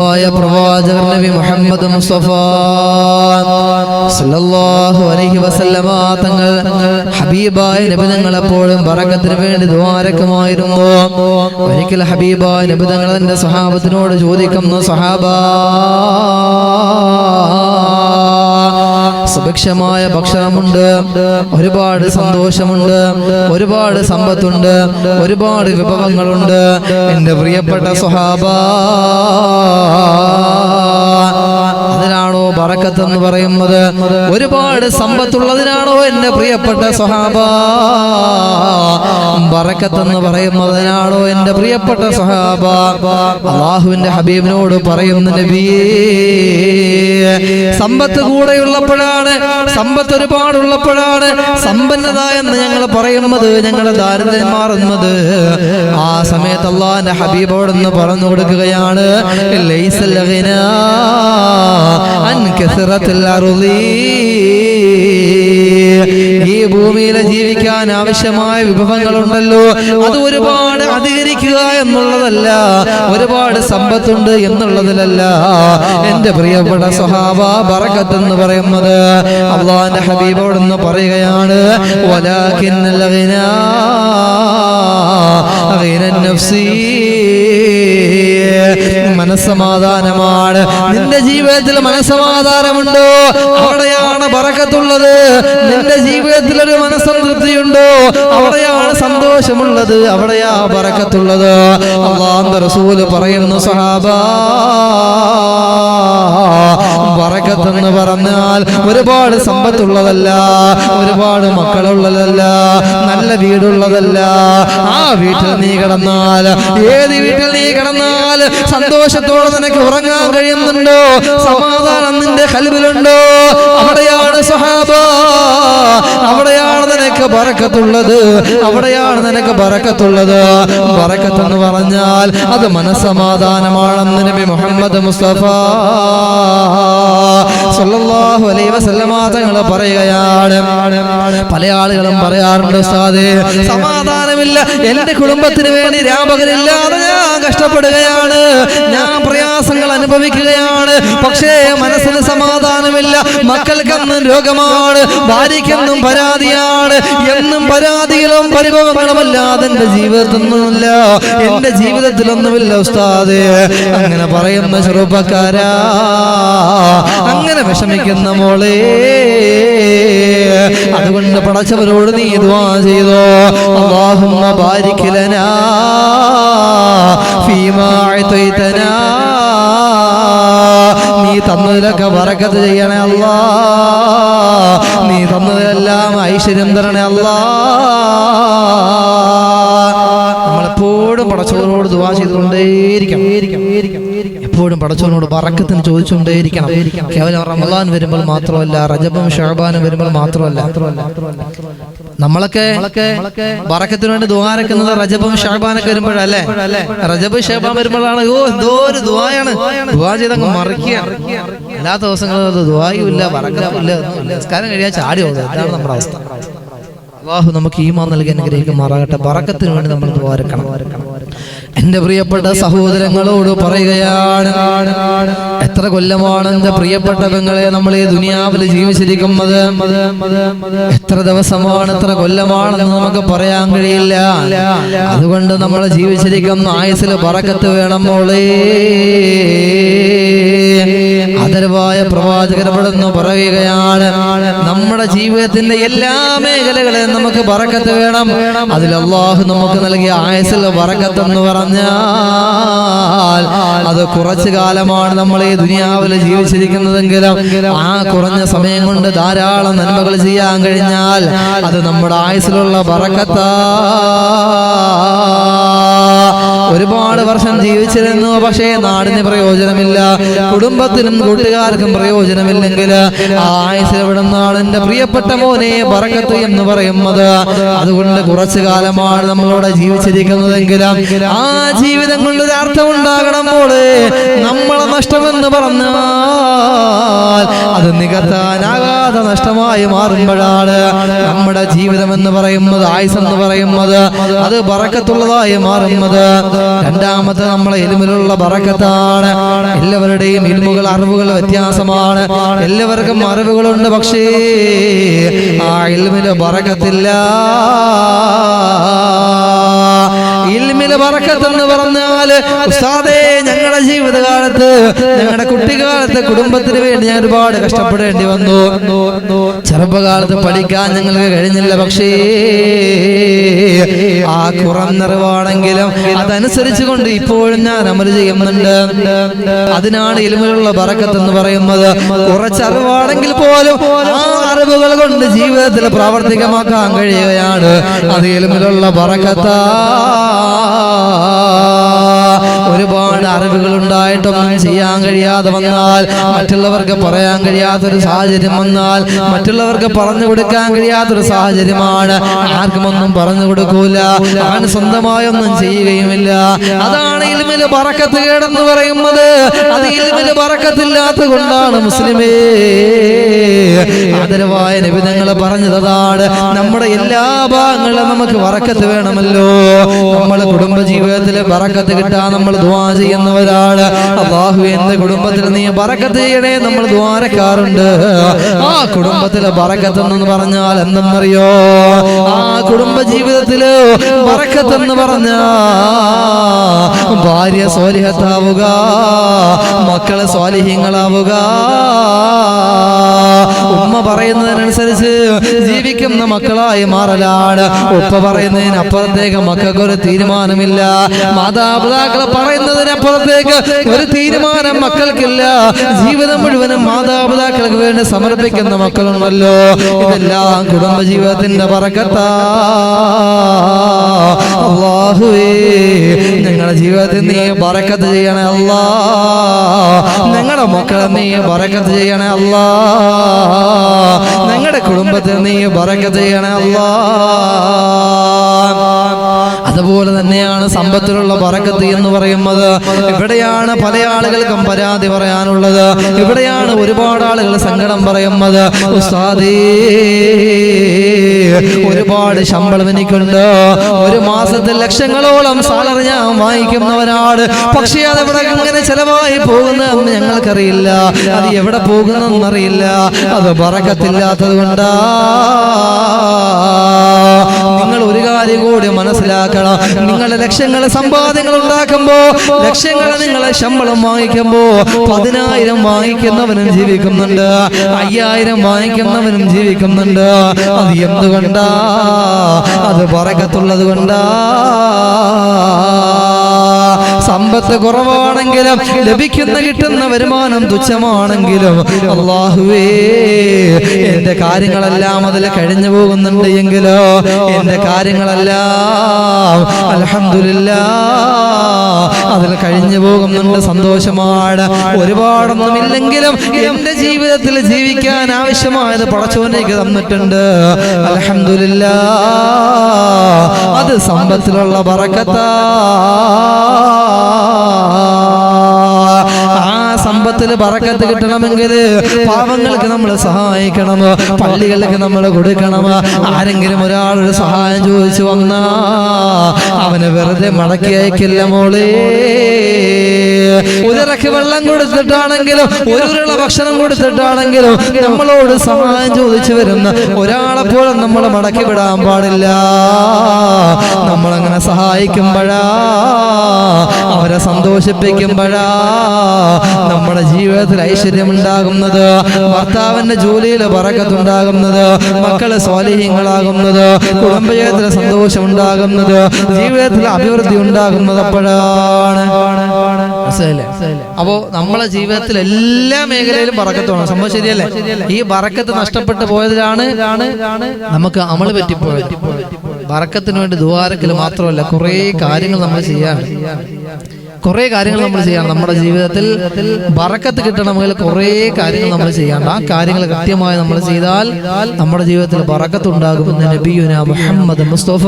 ആയ പ്രവാചകർ നബി മുഹമ്മദ് മുസ്തഫ സല്ലല്ലാഹു അലൈഹി വസല്ലമ തങ്ങൾ ഹബീബായ നബി തങ്ങൾ എപ്പോഴും ബറക്കത്തിന് വേണ്ടി ദ്വാരക്കമായിരുന്നു. ഒരിക്കൽ ഹബീബായ നബി തങ്ങൾ തന്റെ സ്വഹാബത്തിനോട് ചോദിക്കുന്നു സ്വഹാബ സുഭിക്ഷമായ ഭക്ഷണമുണ്ട്. ഒരുപാട് സന്തോഷമുണ്ട്. ഒരുപാട് സമ്പത്തുണ്ട്. ഒരുപാട് വിഭവങ്ങളുണ്ട്. എന്റെ പ്രിയപ്പെട്ട സ്വഹാബ. അതിനാണോ ബറക്കത്ത് എന്ന് പറയുന്നത് ഒരുപാട് സമ്പത്തുള്ളതിനാണോ എന്റെ പ്രിയപ്പെട്ട സ്വഹാബ? ബറക്കത്ത് എന്ന് പറയുന്നതിനാണോ എന്റെ പ്രിയപ്പെട്ട സ്വഹാബ? അള്ളാഹുവിന്റെ ഹബീബിനോട് പറയുന്ന നബിയേ സമ്പത്ത് കൂടെയുള്ളപ്പോഴാണ് സമ്പത്ത് ഒരുപാടുള്ളപ്പോഴാണ് സമ്പന്നത എന്ന് ഞങ്ങൾ പറയുന്നത് ഞങ്ങൾ ദാരിദ്ര്യം ആ സമയത്ത് അള്ളാഹിന്റെ ഹബീബോടെന്ന് പറഞ്ഞു കൊടുക്കുകയാണ് ലൈസൽ കസറത്തിൽ. ഈ ഭൂമിയിലെ ജീവിക്കാൻ ആവശ്യമായ വിഭവങ്ങളുണ്ടല്ലോ അത് ഒരുപാട് അധികരിക്കുക എന്നുള്ളതല്ല ഒരുപാട് സമ്പത്തുണ്ട് എന്നുള്ളതിലല്ല എന്റെ പ്രിയപ്പെട്ട സ്വഹാബ ബറക്കത്ത് എന്ന് പറയുന്നത് അള്ളാന്റെ ഹബീബോടെന്ന് പറയുകയാണ് വലാകിന്നൽ ഗിനാ ഗിനൻ നഫ്സീ. മനസ്സമാധാനമാണ്. നിന്റെ ജീവിതത്തിൽ മനസ്സമാധാനമുണ്ടോ? അവിടെയാണ് പറക്കത്തുള്ളത് നിന്റെ ജീവിതത്തിൽ ഒരു മനസ്സംതൃപ്തിയുണ്ടോ അവിടെയാണ് സന്തോഷമുള്ളത്. അവിടെയാ പറക്കത്തുള്ളത് അള്ളാന്ത റസൂൽ പറയുന്നു സഹാബ പറക്കത്തെന്ന് പറഞ്ഞാൽ ഒരുപാട് സമ്പത്തുള്ളതല്ല ഒരുപാട് മക്കളുള്ളതല്ല നല്ല വീടുള്ളതല്ല. ആ വീട്ടിൽ നീ കിടന്നാൽ ഏത് വീട്ടിൽ നീ കിടന്നാൽ സന്തോഷത്തോടെ നിനക്ക് ഉറങ്ങാൻ കഴിയുന്നുണ്ടോ? സമാധാനം നിന്റെ കൽവിലുണ്ടോ? അവിടെയാണ് അവിടെയാണ് നിനക്ക് ബറക്കത്തുള്ളത്. അവിടെയാണ് നിനക്ക് ബറക്കത്തുള്ളത്. ബറക്കത്ത് എന്ന് പറഞ്ഞാൽ അത് മനസ്സമാധാനമാണെന്ന് നബി മുഹമ്മദ് മുസ്തഫ. സല്ലല്ലാഹു അലൈഹി വസല്ലമ തങ്ങൾ പറയുകയാണ്. പല ആളുകളും പറയാറുണ്ട് ഉസ്താദേ സമാധാനമില്ല. എന്റെ കുടുംബത്തിന് വേണ്ടി രാപകരില്ലാതെ ഞാൻ കഷ്ടപ്പെടുകയാണ്. ഞാൻ പ്രയാസങ്ങൾ അനുഭവിക്കുകയാണ്. പക്ഷേ മനസ്സിന് സമാധാനമില്ല. മക്കൾക്കെന്നും രോഗമാണ് ഭാര്യയ്ക്കെന്നും പരാതിയാണ്. എന്നും പരാതികളും പരിഭവങ്ങളുമല്ലാതെ എന്റെ ജീവിതത്തിലൊന്നുമില്ല. എന്റെ ജീവിതത്തിലൊന്നുമില്ല ഉസ്താദേ. അങ്ങനെ പറയുന്ന ചെറുപ്പക്കാരാ. അങ്ങനെ വിഷമിക്കുന്ന മോളെ. അതുകൊണ്ട് പടച്ചവരോട് നീ ഇതുവാ ചെയ്തോ. അള്ളാഹുമ്മ ബാരിക് ലനാ ഫീമാ അഅതൈതനാ നീ തന്നതിലൊക്കെ വറക്കത്ത് ചെയ്യണേ അല്ലാ. നീ തന്നതിലെല്ലാം ഐശ്വര്യം തരണേ അല്ലാ. നമ്മളെപ്പോഴും പടച്ചവരോട് ദുവാ ചെയ്തുകൊണ്ടേയിരിക്കണം. എപ്പോഴും പടച്ചവനോട് പറക്കത്തിന് ചോദിച്ചുകൊണ്ടേയിരിക്കണം. കേവലം റമദാൻ വരുമ്പോൾ മാത്രമല്ല റജബും ഷഹബാനും വരുമ്പോൾ മാത്രമല്ല. നമ്മളൊക്കെ പറക്കത്തിന് വേണ്ടി ദുവാരക്കുന്നത് റജബും ഷഹബാനൊക്കെ വരുമ്പോഴല്ലേ? റജബ് ഷഹബാൻ വരുമ്പോഴാണ്. ഓ എന്തോ ഒരു ദുവായാണ് ദുവാ ചെയ്ത മറിക്കുക. എല്ലാ ദിവസങ്ങളും അത് ദുവായും ഇല്ല ബറക്കത്തും ഇല്ല നിസ്കാരം കഴിയാൻ ചാടി പോകുന്നത്. ഇതാണ് നമ്മുടെ അവസ്ഥ. അള്ളാഹു നമുക്ക് ഈമാൻ നൽകി അനുഗ്രഹിക്കുമാറാകട്ടെ. പറക്കത്തിന് വേണ്ടി നമ്മൾ ദ്വാരക്കണം എന്റെ പ്രിയപ്പെട്ട സഹോദരങ്ങളോട് പറയുകയാണ് എത്ര കൊല്ലമാണ് എന്റെ പ്രിയപ്പെട്ട പെങ്ങളെ നമ്മൾ ഈ ദുനിയാവിൽ ജീവിച്ചിരിക്കുന്നത്? എത്ര ദിവസമാണ് എത്ര കൊല്ലമാണെന്ന് നമുക്ക് പറയാൻ കഴിയില്ല. അതുകൊണ്ട് നമ്മൾ ജീവിച്ചിരിക്കുന്ന ആയുസിൽ പറക്കത്ത് വേണം മോളേ. ആദരവായ പ്രവാചകർ പറയുകയാണ് നമ്മുടെ ജീവിതത്തിന്റെ എല്ലാ മേഖലകളിലും നമുക്ക് പറക്കത്ത് വേണം. അതിൽ അള്ളാഹു നമുക്ക് നൽകിയ ആയസിൽ പറക്കത്ത് എന്ന് പറഞ്ഞാൽ അത് കുറച്ചു കാലമാണ് നമ്മൾ ഈ ദുനിയാവിൽ ജീവിച്ചിരിക്കുന്നതെങ്കിലും ആ കുറഞ്ഞ സമയം കൊണ്ട് ധാരാളം നന്മകൾ ചെയ്യാൻ കഴിഞ്ഞാൽ അത് നമ്മുടെ ആയസിലുള്ള ബറക്കത്താ ഒരുപാട് വർഷം ജീവിച്ചിരുന്നു പക്ഷേ നാടിന് പ്രയോജനമില്ല. കുടുംബത്തിനും കൂട്ടുകാർക്കും പ്രയോജനമില്ലെങ്കിൽ ആയുസ് എവിടെ പ്രിയപ്പെട്ട മോനെ പറക്കത്ത് എന്ന് പറയുന്നത്. അതുകൊണ്ട് കുറച്ചു കാലമാണ് നമ്മളിവിടെ ജീവിച്ചിരിക്കുന്നതെങ്കിലും ആ ജീവിതം കൊണ്ടൊരു അർത്ഥം ഉണ്ടാകണം പോലെ നമ്മളെ നഷ്ടമെന്ന് പറഞ്ഞാൽ അത് നികത്താനാകാതെ നഷ്ടമായി മാറുമ്പോഴാണ് നമ്മുടെ ജീവിതം എന്ന് പറയുന്നത് ആയുസ് എന്ന് പറയുന്നത്. അത് പറക്കത്തുള്ളതായി മാറുന്നത്. രണ്ടാമത്തെ നമ്മളെ എലുമിലുള്ള ബറക്കത്താണ്. എല്ലാവരുടെയും ഇൽമുകൾ അറിവുകൾ വ്യത്യാസമാണ്. എല്ലാവർക്കും അറിവുകളുണ്ട് പക്ഷേ ആ ഇൽമിൽ ബറക്കത്തില്ല. ഇൽമിൽ ബറക്കത്ത് എന്ന് പറഞ്ഞാൽ ഉസ്താദേ ജീവിതകാലത്ത് ഞങ്ങളുടെ കുട്ടിക്കാലത്ത് കുടുംബത്തിന് വേണ്ടി ഞാൻ ഒരുപാട് കഷ്ടപ്പെടേണ്ടി വന്നു. ചെറുപ്പകാലത്ത് പഠിക്കാൻ ഞങ്ങൾക്ക് കഴിഞ്ഞില്ല പക്ഷേ ആ കുറഞ്ഞറിവാണെങ്കിലും അതനുസരിച്ച് കൊണ്ട് ഇപ്പോഴും ഞാൻ അമൽ ചെയ്യുന്നുണ്ട്. അതിനാണ് ഇൽമിലുള്ള പറക്കത്ത് എന്ന് പറയുന്നത്. കുറച്ചറിവാണെങ്കിൽ പോലും ആ അറിവുകൾ കൊണ്ട് ജീവിതത്തിൽ പ്രാവർത്തികമാക്കാൻ കഴിയുകയാണ്. അത് ഇൽമിലുള്ള പറക്കത്ത ഒരുപാട് അറിവുകൾ ഉണ്ടായിട്ടൊന്നും ചെയ്യാൻ കഴിയാതെ വന്നാൽ മറ്റുള്ളവർക്ക് പറയാൻ കഴിയാത്തൊരു സാഹചര്യം വന്നാൽ മറ്റുള്ളവർക്ക് പറഞ്ഞു കൊടുക്കാൻ കഴിയാത്തൊരു സാഹചര്യമാണ്. ആർക്കും ഒന്നും പറഞ്ഞു കൊടുക്കൂല. അവൻ സ്വന്തമായൊന്നും ചെയ്യുകയുമില്ല. അതാണ് ഇൽമിൽ പറക്കത്ത് കേടെന്ന് പറയുന്നത്. അത് ഇൽമിൽ പറക്കത്തില്ലാത്ത കൊണ്ടാണ് മുസ്ലിമേ. ആദരവായ നിബിധങ്ങൾ പറഞ്ഞതാണ് നമ്മുടെ എല്ലാ ഭാഗങ്ങളും നമുക്ക് വറക്കത്ത് വേണമല്ലോ. നമ്മളെ കുടുംബ ജീവിതത്തിൽ ബറക്കത്ത് കിട്ടാൻ നമ്മൾ ദ്വാ ചെയ്യുന്നവരാണ്. അള്ളാഹു എന്റെ കുടുംബത്തിൽ നീ ബറക്കത്ത് ചെയ്യണേ നമ്മൾ ദ്വാരക്കാറുണ്ട്. ആ കുടുംബത്തിലെ ബറക്കത്ത് എന്ന് പറഞ്ഞാൽ എന്തെന്നറിയോ? ആ കുടുംബ ജീവിതത്തിൽ ബറക്കത്ത് എന്ന് പറഞ്ഞ ഭാര്യ സ്വാലിഹത്താവുക മക്കളെ സ്വാലിഹ്യങ്ങളാവുക. ഉമ്മ പറയുന്നതിനനുസരിച്ച് ജീവിക്കുന്ന മക്കളായി മാറലാണ്. ഉപ്പ പറയുന്നതിനപ്പുറത്തേക്ക് മക്കൾക്ക് ഒരു തീരുമാനമില്ല. മാതാപിതാക്കൾ പറയുന്നതിനപ്പുറത്തേക്ക് ഒരു തീരുമാനം മക്കൾക്കില്ല. ജീവിതം മുഴുവനും മാതാപിതാക്കൾക്ക് വേണ്ടി സമർപ്പിക്കുന്ന മക്കളുണ്ടല്ലോ. ഇതെല്ലാം കുടുംബജീവിതത്തിന്റെ പറക്കത്താ. അള്ളാഹുവേ ഞങ്ങളുടെ ജീവിതത്തിൽ നീ പറക്കത്ത് ചെയ്യണേ അല്ലാ. ഞങ്ങളുടെ മക്കളെ നീ പറക്കത്ത് ചെയ്യണേ അല്ലാ. ഞങ്ങളുടെ കുടുംബത്തിൽ നീ പറക്കത്ത് ചെയ്യണേ അല്ലാ. അതുപോലെ തന്നെയാണ് സമ്പത്തിലുള്ള പറക്കത്ത് എന്ന് പറയുന്നത്. ഇവിടെയാണ് പല ആളുകൾക്കും പരാതി പറയാനുള്ളത്. ഇവിടെയാണ് ഒരുപാട് ആളുകൾ സങ്കടം പറയുന്നത്. ഉസ്താദേ ഒരുപാട് ശമ്പളം എനിക്കുണ്ട്. ഒരു മാസത്തിൽ ലക്ഷങ്ങളോളം സാലറി ഞാൻ വാങ്ങിക്കുന്നവനാണ്. പക്ഷേ അത് എവിടെ ഇങ്ങനെ ചെലവായി പോകുന്നതെന്ന് ഞങ്ങൾക്കറിയില്ല. അത് എവിടെ പോകുന്നെന്നറിയില്ല അത് പറക്കത്തില്ലാത്തത് കൊണ്ടാ. കൂടി മനസ്സിലാക്കണം. നിങ്ങളുടെ ലക്ഷങ്ങൾ സമ്പാദ്യങ്ങൾ ഉണ്ടാക്കുമ്പോ ലക്ഷങ്ങൾ നിങ്ങളെ ശമ്പളം വാങ്ങിക്കുമ്പോ പതിനായിരം വാങ്ങിക്കുന്നവനും ജീവിക്കുന്നുണ്ട്. അയ്യായിരം വാങ്ങിക്കുന്നവനും ജീവിക്കുന്നുണ്ട്. അത് എന്തുകൊണ്ടാ? അത് പറക്കത്തുള്ളത് കൊണ്ടാ? സമ്പത്ത് കുറവാണെങ്കിലും ലഭിക്കുന്ന കിട്ടുന്ന വരുമാനം തുച്ഛമാണെങ്കിലും അള്ളാഹുവേ എന്റെ കാര്യങ്ങളെല്ലാം അതിൽ കഴിഞ്ഞു പോകുന്നുണ്ട് എങ്കിലോ? എന്റെ കാര്യങ്ങളെല്ലാം അലഹമില്ല അതിൽ കഴിഞ്ഞു പോകുന്നുണ്ട് സന്തോഷമാണ്. ഒരുപാടൊന്നും ഇല്ലെങ്കിലും എന്റെ ജീവിതത്തിൽ ജീവിക്കാൻ ആവശ്യമായത് പടച്ചോനേക്ക് തന്നിട്ടുണ്ട്. അലഹമില്ല അത് സമ്പത്തിലുള്ള പറക്കത്താ സമ്പത്തിൽ പറക്കത്ത് കിട്ടണമെങ്കിൽ പാവങ്ങൾക്ക് നമ്മൾ സഹായിക്കണം പള്ളികൾക്ക് നമ്മൾ കൊടുക്കണം ആരെങ്കിലും ഒരാളൊരു സഹായം ചോദിച്ചു വന്നാ അവനെ വെറുതെ മടക്കി അയക്കില്ല മോളേ. ഉദരക്ക് വെള്ളം കൊടുത്തിട്ടാണെങ്കിലും ഒരു ഉരുള ഭക്ഷണം കൊടുത്തിട്ടാണെങ്കിലും നമ്മളോട് സഹായം ചോദിച്ചു വരുന്ന ഒരാളെ പോലും നമ്മൾ മടക്കി വിടാൻ പാടില്ല. നമ്മളങ്ങനെ സഹായിക്കുമ്പോഴാ അവരെ സന്തോഷിപ്പിക്കുമ്പോഴാ നമ്മുടെ ജീവിതത്തിൽ ഐശ്വര്യം ഉണ്ടാകുന്നത് ഭർത്താവിന്റെ ജോലിയിൽ പറക്കത്തുണ്ടാകുന്നത് മക്കൾ സ്വാലിഹ്യങ്ങളാകുന്നത് കുടുംബജീവിതത്തിൽ സന്തോഷം ഉണ്ടാകുന്നത് ജീവിതത്തിൽ അഭിവൃദ്ധി ഉണ്ടാകുന്നത് അപ്പോഴാണ്. അപ്പോ നമ്മളെ ജീവിതത്തിൽ എല്ലാ മേഖലയിലും പറക്കത്തോണം സംഭവം ശരിയല്ലേ? ഈ ബറക്കത്ത് നഷ്ടപ്പെട്ടു പോയതിലാണ് നമുക്ക് അമൾ പറ്റിപ്പോയത്. ബറക്കത്തിന് വേണ്ടി ദ്വാരക്കൽ മാത്രമല്ല കുറേ കാര്യങ്ങൾ നമ്മൾ ചെയ്യാൻ കുറെ കാര്യങ്ങൾ നമ്മൾ ചെയ്യണം. നമ്മുടെ ജീവിതത്തിൽ ബറക്കത്ത് കിട്ടണമെങ്കിൽ കുറെ കാര്യങ്ങൾ നമ്മൾ ചെയ്യേണ്ട. ആ കാര്യങ്ങൾ കൃത്യമായി നമ്മൾ ചെയ്താൽ നമ്മുടെ ജീവിതത്തിൽ ബറക്കത്ത് ഉണ്ടാകുമെന്ന് നബിയുന മുഹമ്മദ് മുസ്തഫ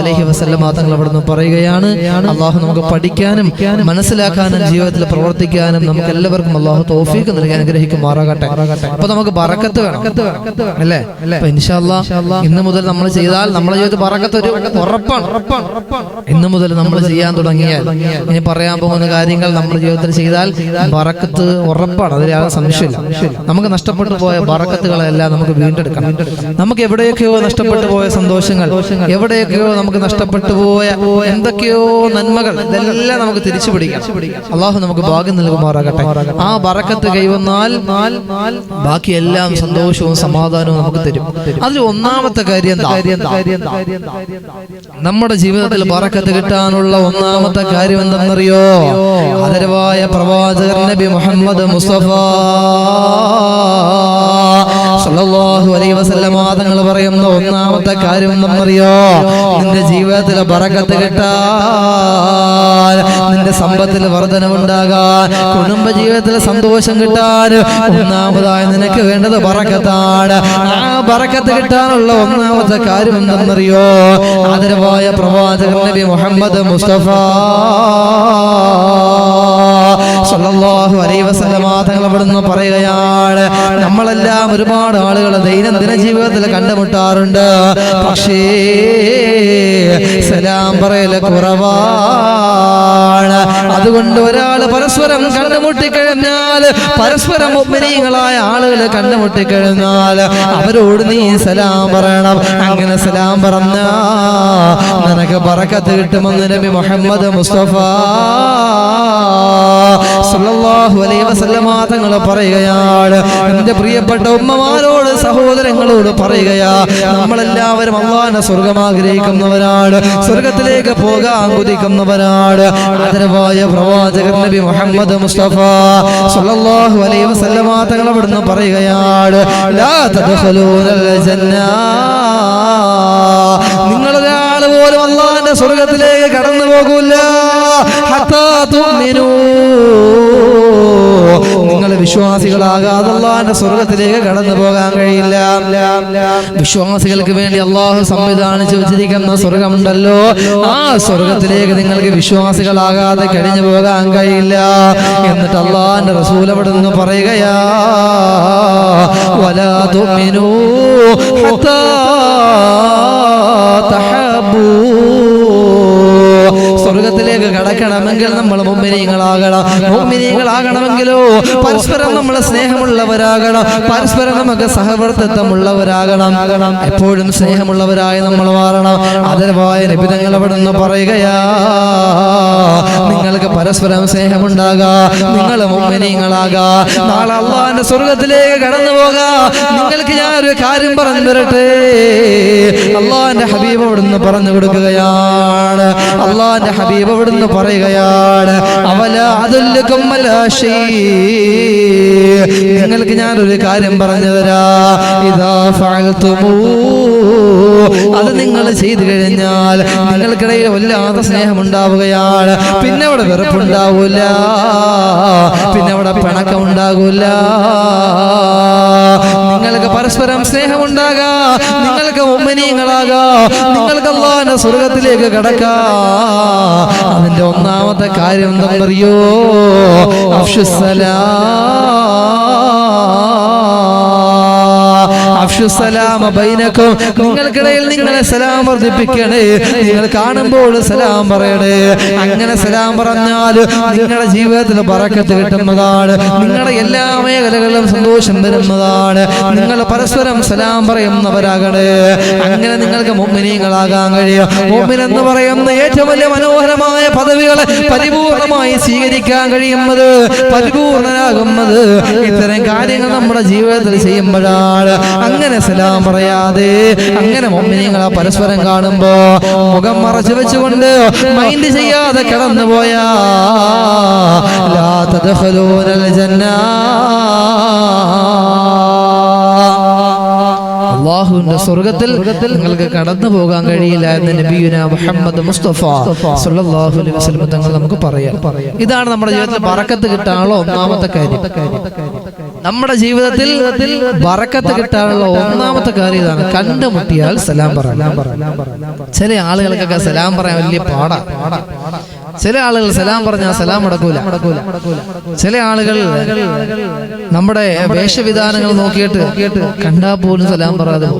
അലൈഹി തങ്ങൾ പറയുകയാണ്. അള്ളാഹു നമുക്ക് പഠിക്കാനും മനസ്സിലാക്കാനും ജീവിതത്തിൽ പ്രവർത്തിക്കാനും നമുക്ക് എല്ലാവർക്കും അള്ളാഹു തോഫീക്ക് നൽകി അനുഗ്രഹിക്കുമാറാകട്ടെ അപ്പൊ നമുക്ക് ബറക്കത്ത് വേണം. അല്ലേ? അപ്പൊ ഇൻഷാല്ലാ ഇന്ന് മുതൽ നമ്മൾ ചെയ്താൽ നമ്മുടെ ജീവിതത്തിൽ ബറക്കത്ത് ഒരു ഉറപ്പാണ്. ഇന്ന് മുതൽ നമ്മൾ ചെയ്യാൻ തുടങ്ങിയാൽ ഇനി പറയാൻ പോകുന്ന കാര്യങ്ങൾ നമ്മുടെ ജീവിതത്തിൽ ചെയ്താൽ ബറക്കത്ത് ഉറപ്പാണ്. അതിൽ യാതൊരു സംശയമില്ല നമുക്ക് നഷ്ടപ്പെട്ടു പോയ ബറക്കത്തുകളെല്ലാം നമുക്ക് വീണ്ടെടുക്കണം. നമുക്ക് എവിടെയൊക്കെയോ നഷ്ടപ്പെട്ടു പോയ സന്തോഷങ്ങൾ എവിടെയൊക്കെയോ നമുക്ക് നഷ്ടപ്പെട്ടു പോയ എന്തൊക്കെയോ നന്മകൾ ഇതെല്ലാം നമുക്ക് തിരിച്ചു പിടിക്കാം. അള്ളാഹു നമുക്ക് ഭാഗ്യം നൽകുമാറാകട്ടെ. ആ ബറക്കത്ത് കൈവന്നാൽ ബാക്കി എല്ലാം സന്തോഷവും സമാധാനവും നമുക്ക് തരും. അതിൽ ഒന്നാമത്തെ കാര്യം? നമ്മുടെ ജീവിതത്തിൽ ബറക്കത്ത് കിട്ടാനുള്ള ഒന്നാമത്തെ കാര്യം എന്തെന്നറിയോ ആദരവായ പ്രവാചകർ നബി മുഹമ്മദ് മുസ്തഫ. സല്ലല്ലാഹു അലൈഹി പറയുന്ന ഒന്നാമത്തെ കാര്യം അറിയോ നിന്റെ ജീവിതത്തിൽ ബറക്കത്ത് കിട്ടാൻ നിന്റെ സമ്പത്തിൽ വർധനവുണ്ടാകാൻ കുടുംബ ജീവിതത്തിൽ സന്തോഷം കിട്ടാൻ ഒന്നാമതായി നിനക്ക് വേണ്ടത് ബറക്കത്താണ്. ആ ബറക്കത്ത് കിട്ടാനുള്ള ഒന്നാമത്തെ കാര്യം എന്തെന്നറിയോ? ആദരവായ പ്രവാചകൻ നബി മുഹമ്മദ് മുസ്തഫ സല്ലല്ലാഹു അലൈഹി പറയുകയാണ് നമ്മളെല്ലാം ഒരുപാട് ആളുകൾ ദൈനംദിന ജീവിതത്തിൽ കണ്ടുമുട്ടാറുണ്ട്. പക്ഷേ സലാം പറയല കുറവാണ് അതുകൊണ്ട് ഒരാൾ പരസ്പരം കണ്ടുമുട്ടിക്കഴിഞ്ഞാൽ പരസ്പരം മുഗ്മിനീങ്ങളായ ആളുകൾ കണ്ടുമുട്ടിക്കഴിഞ്ഞാൽ അവരോട് നീ സലാം പറയണം. അങ്ങനെ സലാം പറഞ്ഞ നിനക്ക് പറക്കത്ത് കിട്ടുമെന്ന് നബി മുഹമ്മദ് മുസ്തഫ സല്ലല്ലാഹു അലൈഹി വസല്ലമ തങ്ങൾ പറയുകയാണ്. എന്റെ പ്രിയപ്പെട്ട ഉമ്മമാരോട് സഹോദരങ്ങളോട് പറയുകയാ നമ്മളെല്ലാവരും അള്ളാഹിന്റെ സ്വർഗം ആഗ്രഹിക്കുന്നവരാണ് സ്വർഗത്തിലേക്ക് പോകാൻ കുതിക്കുന്നവരാണ്. ആദരവായ പ്രവാചകൻ നബി മുഹമ്മദ് മുസ്തഫ സല്ലല്ലാഹു അലൈഹി വസല്ലമ തങ്ങൾ അവിടുന്ന് പറയുകയാണ് ലാ തദ്ഖുലൂനൽ ജന്ന നിങ്ങളൊരാൾ പോലും അള്ളാഹിന്റെ സ്വർഗത്തിലേക്ക് കടന്നു പോകൂല ഹത്താ നിങ്ങൾ വിശ്വാസികളാകാതെ അള്ളാഹിന്റെ സ്വർഗത്തിലേക്ക് കടന്നു പോകാൻ കഴിയില്ല. വിശ്വാസികൾക്ക് വേണ്ടി അള്ളാഹു സംവിധാനിച്ചു വെച്ചിരിക്കുന്ന സ്വർഗമുണ്ടല്ലോ. ആ സ്വർഗത്തിലേക്ക് നിങ്ങൾക്ക് വിശ്വാസികളാകാതെ കഴിഞ്ഞു പോകാൻ കഴിയില്ല. എന്നിട്ട് അള്ളാഹിന്റെ റസൂൽ അവിടെ നിന്ന് പറയുകയാ വലാ ഹത്താ സ്വർഗത്തിലേക്ക് കടക്കണമെങ്കിൽ നമ്മൾ മുമ്മിനീങ്ങളാകണം മുമ്മിനീങ്ങളാകണമെങ്കിലോ പരസ്പരം നമ്മൾ സ്നേഹമുള്ളവരാകണം. പരസ്പരം നമുക്ക് സഹവർത്തിത്വമുള്ളവരാകണം. എപ്പോഴും സ്നേഹമുള്ളവരായി നമ്മൾ മാറണം. അതരവായ നിബിധങ്ങൾ അവിടെ നിന്ന് പറയുകയാ നിങ്ങൾക്ക് പരസ്പരം സ്നേഹമുണ്ടാകാ നിങ്ങൾ മുമ്മിനീങ്ങളാകാ നാളെ അള്ളാന്റെ സ്വർഗത്തിലേക്ക് കടന്നു പോകാ നിങ്ങൾക്ക് ഞാൻ ഒരു കാര്യം പറഞ്ഞു തരട്ടെ അള്ളാന്റെ ഹബീബ് അവിടുന്ന് പറഞ്ഞു കൊടുക്കുകയാണ്. അള്ളാന്റെ ഹബീബ് അവിടുന്ന് പറയുകയാണ്. അവല അതുല്ലുക്കും നിങ്ങൾക്ക് ഞാനൊരു കാര്യം പറഞ്ഞു തരാ. ഇതാ ഫഅൽതുമൂ. അത് നിങ്ങൾ ചെയ്തു കഴിഞ്ഞാൽ നിങ്ങൾക്കിടയിൽ വല്ലാത്ത സ്നേഹമുണ്ടാവുകയാണ്. പിന്നെ അവിടെ വെറുപ്പുണ്ടാവൂല. പിന്നെ അവിടെ പിണക്കം ഉണ്ടാകൂല നിങ്ങൾക്ക് പരസ്പരം സ്നേഹമുണ്ടാകാം. നിങ്ങൾക്ക് ഉമ്മനീയങ്ങളാകാ നിങ്ങൾക്ക് അള്ളാഹിന്റെ സ്വർഗത്തിലേക്ക് കടക്കാം. അതിന്റെ ഒന്നാമത്തെ കാര്യം എന്താണെന്നറിയോ? പറയോ ബൈനക്കും നിങ്ങൾക്കിടയിൽ നിങ്ങളെ സലാം വർദ്ധിപ്പിക്കണേ. നിങ്ങൾ കാണുമ്പോൾ സലാം പറയണേ. അങ്ങനെ സലാം പറഞ്ഞാൽ നിങ്ങളുടെ ജീവിതത്തിൽ പറക്കത്ത് കിട്ടുന്നതാണ്. നിങ്ങളുടെ എല്ലാ മേഖലകളിലും സന്തോഷം വരുന്നതാണ് നിങ്ങൾ പരസ്പരം സലാം പറയുന്നവരാകണേ. അങ്ങനെ നിങ്ങൾക്ക് മുമ്മിനീങ്ങളാകാൻ കഴിയും. മുമ്മിൻ എന്ന് പറയുന്ന ഏറ്റവും വലിയ മനോഹരമായ പദവികളെ പരിപൂർണമായി സ്വീകരിക്കാൻ കഴിയുന്നത് പരിപൂർണനാകുന്നത് ഇത്തരം കാര്യങ്ങൾ നമ്മുടെ ജീവിതത്തിൽ ചെയ്യുമ്പോഴാണ്. അങ്ങനെ സലാം പറയാതെ അങ്ങനെ മൊമ്മിനിങ്ങളെ പരസ്പരം കാണുമ്പോ മുഖം മറച്ചു വെച്ചുകൊണ്ട് മൈൻഡ് ചെയ്യാതെ കടന്നു പോയാ സ്വർഗത്തിൽ നിങ്ങൾക്ക് കടന്നു പോകാൻ കഴിയില്ല എന്ന് നബിയുന മുഹമ്മദ് മുസ്തഫ സല്ലല്ലാഹു അലൈഹി വസല്ലം തങ്ങൾ നമുക്ക് പറയാം. ഇതാണ് നമ്മുടെ ജീവിതത്തിൽ പറക്കത്ത് കിട്ടാനുള്ള ഒന്നാമത്തെ കാര്യം. നമ്മുടെ ജീവിതത്തിൽ വറക്കത്ത് കിട്ടാനുള്ള ഒന്നാമത്തെ കാര്യം ഇതാണ്. കണ്ടുമുട്ടിയാൽ സലാം പറയാം ചില ആളുകൾക്കൊക്കെ സലാം പറയാൻ വലിയ പാടാ. ചില ആളുകൾ സലാം പറഞ്ഞാൽ സലാം മുടക്കൂല. ചില ആളുകൾ നമ്മുടെ വേഷവിധാനങ്ങൾ നോക്കിയിട്ട് കണ്ടാൽ പോലും സലാം പറയാതെ.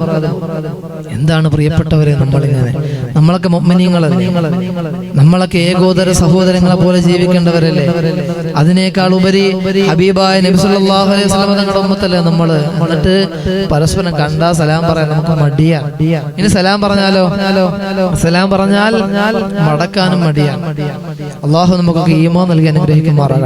എന്താണ് പ്രിയപ്പെട്ടവരെ നമ്മളിങ്ങനെ? നമ്മളൊക്കെ മൊമ്മനീങ്ങളല്ലേ നമ്മളൊക്കെ ഏകോദര സഹോദരങ്ങളെ പോലെ ജീവിക്കേണ്ടവരല്ലേ? അതിനേക്കാൾ ഉപരി ഹബീബായ നബി സല്ലല്ലാഹു അലൈഹി തങ്ങളുടെ ഉമ്മത്തല്ലേ നമ്മൾ? എന്നിട്ട് പരസ്പരം കണ്ടാ സലാം പറയാൻ നമുക്ക് മടിയാ. ഇനി സലാം പറഞ്ഞാലോ? സലാം പറഞ്ഞാൽ മടക്കാനും മടിയാണ് അള്ളാഹു നമുക്കൊക്കെ ഈമോ നൽകി അനുഗ്രഹിക്കുമാറാകട്ടെ.